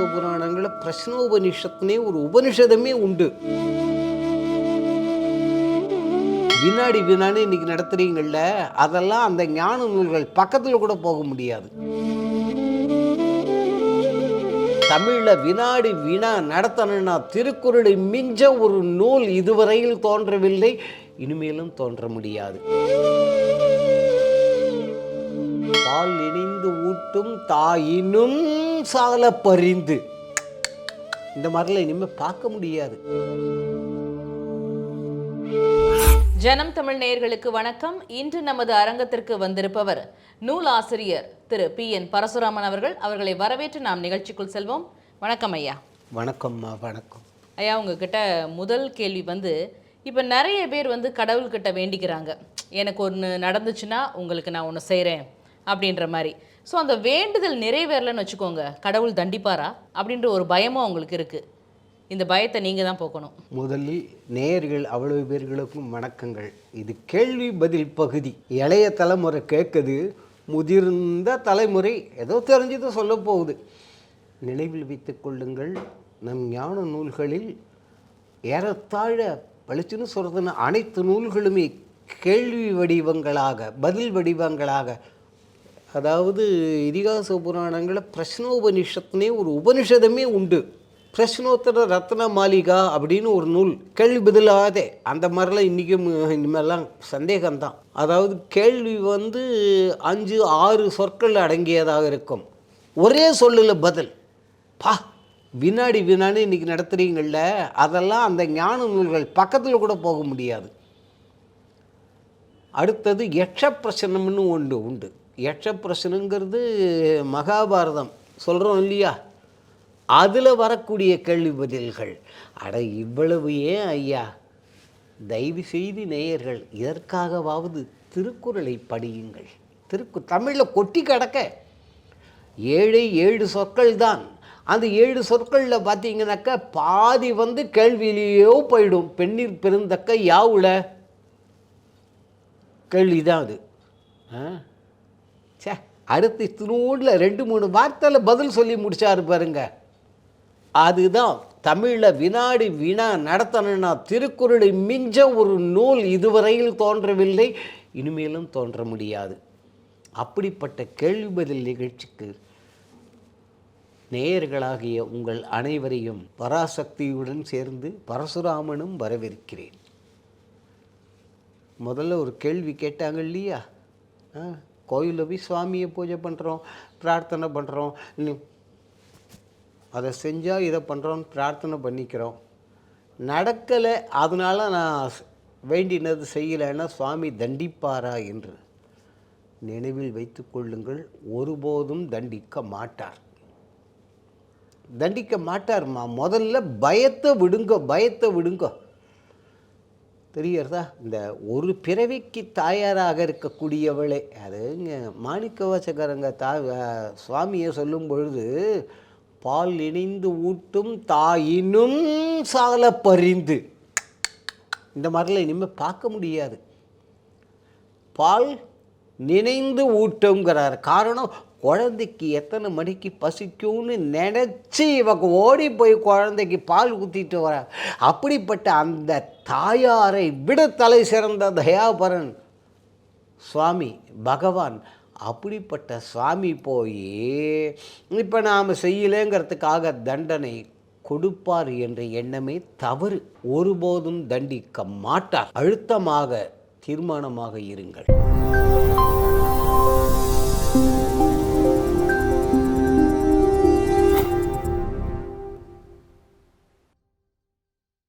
இதிகாச புராணங்களில் பிரஷ்னோபனிஷத்துனே ஒரு உபனிஷதமே உண்டு வினாடி வினான்னு இன்னைக்கு நடத்துறீங்கள்ல அதெல்லாம் அந்த ஞான நூல்கள் பக்கத்தில் கூட போக முடியாது தமிழில் வினாடி வினா நடத்தணும்னா திருக்குறளை மிஞ்ச ஒரு நூல் இதுவரையில் தோன்றவில்லை இனிமேலும் தோன்ற முடியாது பால் இணைந்து ஊட்டும் தாயினும் சால பரிந்து. இந்த மாதிரிலாம் இனிமேல் பார்க்க முடியாது. ஜனம் தமிழ் நேயர்களுக்கு வணக்கம். இன்று நமது அரங்கத்திற்கு வந்திருப்பவர் நூல் ஆசிரியர் திரு பி என் பரசுராமன் அவர்கள். அவர்களை வரவேற்று நாம் நிகழ்ச்சிக்குள் செல்வோம். வணக்கம் ஐயா. வணக்கம்மா வணக்கம். ஐயா உங்ககிட்ட முதல் கேள்வி வந்து இப்போ நிறைய பேர் வந்து கடவுள்கிட்ட வேண்டிக்கிறாங்க. எனக்கு ஒன்று நடந்துச்சுன்னா உங்களுக்கு நான் ஒன்று செய்கிறேன் அப்படின்ற மாதிரி. ஸோ அந்த வேண்டுதல் நிறைவேறலைன்னு வச்சுக்கோங்க. கடவுள் தண்டிப்பாரா? அப்படின்ற ஒரு பயமும் அவங்களுக்கு இருக்குது இந்த பயத்தை நீங்கள் தான் போக்கணும். முதலில் நேர்கள் அவ்வளவு பேர்களுக்கும் வணக்கங்கள். இது கேள்வி பதில் பகுதி. இளைய தலைமுறை கேட்குது முதிர்ந்த தலைமுறை ஏதோ தெரிஞ்சது சொல்ல போகுது. நினைவில் வைத்துக் கொள்ளுங்கள் நம் ஞான நூல்களில் ஏறத்தாழ பளிச்சுன்னு சொல்கிறதுன்னா அனைத்து நூல்களுமே கேள்வி வடிவங்களாக பதில் வடிவங்களாக அதாவது இதிகாச புராணங்களில் பிரஷ்னோபனிஷத்துனே ஒரு உபனிஷதமே உண்டு. பிரஷ்னோத்தர ரத்ன மாளிகா அப்படின்னு ஒரு நூல். கேள்வி பதிலாதே. அந்த மாதிரிலாம் இன்றைக்கும் இனிமேலாம் சந்தேகம்தான். அதாவது கேள்வி வந்து அஞ்சு ஆறு சொற்கள் அடங்கியதாக இருக்கும். ஒரே சொல்லில் பதில். பா வினாடி வினாடி இன்றைக்கி நடத்துகிறீங்கள்ல அதெல்லாம் அந்த ஞான நூல்கள் பக்கத்தில் கூட போக முடியாது. அடுத்தது யட்ச பிரசனம்னு ஒன்று உண்டு. யட்ச மகாபாரதம். சொல்கிறோம் இல்லையா? அதில் வரக்கூடிய கேள்வி பதில்கள். அட இவ்வளவு ஏன் ஐயா? தயவு செய்து நேயர்கள் இதற்காகவாவது திருக்குறளை படியுங்கள். திருக்கு தமிழில் கொட்டி கிடக்க. ஏழை ஏழு சொற்கள் தான். அந்த ஏழு சொற்களில் பார்த்தீங்கன்னாக்கா பாதி வந்து கேள்வியிலேயோ போயிடும். பெண்ணீர் பெருந்தக்க யாவுல? கேள்வி தான் அது. ஆ? அடுத்து திருநூடில் ரெண்டு மூணு வார்த்தையில் பதில் சொல்லி முடிச்சாரு பாருங்க. அதுதான் தமிழில் வினாடி வினா நடத்தணும்னா திருக்குறளை மிஞ்ச ஒரு நூல் இதுவரையில் தோன்றவில்லை இனிமேலும் தோன்ற முடியாது. அப்படிப்பட்ட கேள்வி பதில் நிகழ்ச்சிக்கு நேயர்களாகிய உங்கள் அனைவரையும் பராசக்தியுடன் சேர்ந்து பரசுராமனும் வரவேற்கிறேன். முதல்ல ஒரு கேள்வி கேட்டாங்க இல்லையா? ஆ. கோயிலில் போய் சுவாமியை பூஜை பண்ணுறோம் பிரார்த்தனை பண்ணுறோம் அதை செஞ்சால் இதை பண்ணுறோன்னு பிரார்த்தனை பண்ணிக்கிறோம். நடக்கலை அதனால் நான் வேண்டினது செய்யலைன்னா சுவாமி தண்டிப்பாரா என்று நினைவில் வைத்து கொள்ளுங்கள். ஒருபோதும் தண்டிக்க மாட்டார். தண்டிக்க மாட்டார்மா? முதல்ல பயத்தை விடுங்க பயத்தை விடுங்க. தெரிகிறதா? இந்த ஒரு பிறவிக்கு தாயாராக இருக்கக்கூடியவளே அது இங்க மாணிக்க வாசகரங்க தா சுவாமியை சொல்லும் பொழுது பால் இணைந்து ஊட்டும் தாயினும் சால பரிந்து இந்த மாதிரிலாம் இனிமேல் பார்க்க முடியாது. பால் நினைந்து ஊட்டுங்கிறார். காரணம் குழந்தைக்கு எத்தனை மணிக்கு பசிக்கும்னு நினச்சி இவங்க ஓடி போய் குழந்தைக்கு பால் ஊற்றிட்டு வர. அப்படிப்பட்ட அந்த தாயாரை விட தலை சிறந்த தயாபரன் சுவாமி பகவான் அப்படிப்பட்ட சுவாமி போய் இப்போ நாம் செய்யலைங்கிறதுக்காக தண்டனை கொடுப்பார் என்ற எண்ணமே தவறு. ஒருபோதும் தண்டிக்க மாட்டார். அழுத்தமாக தீர்மானமாக இருங்கள்.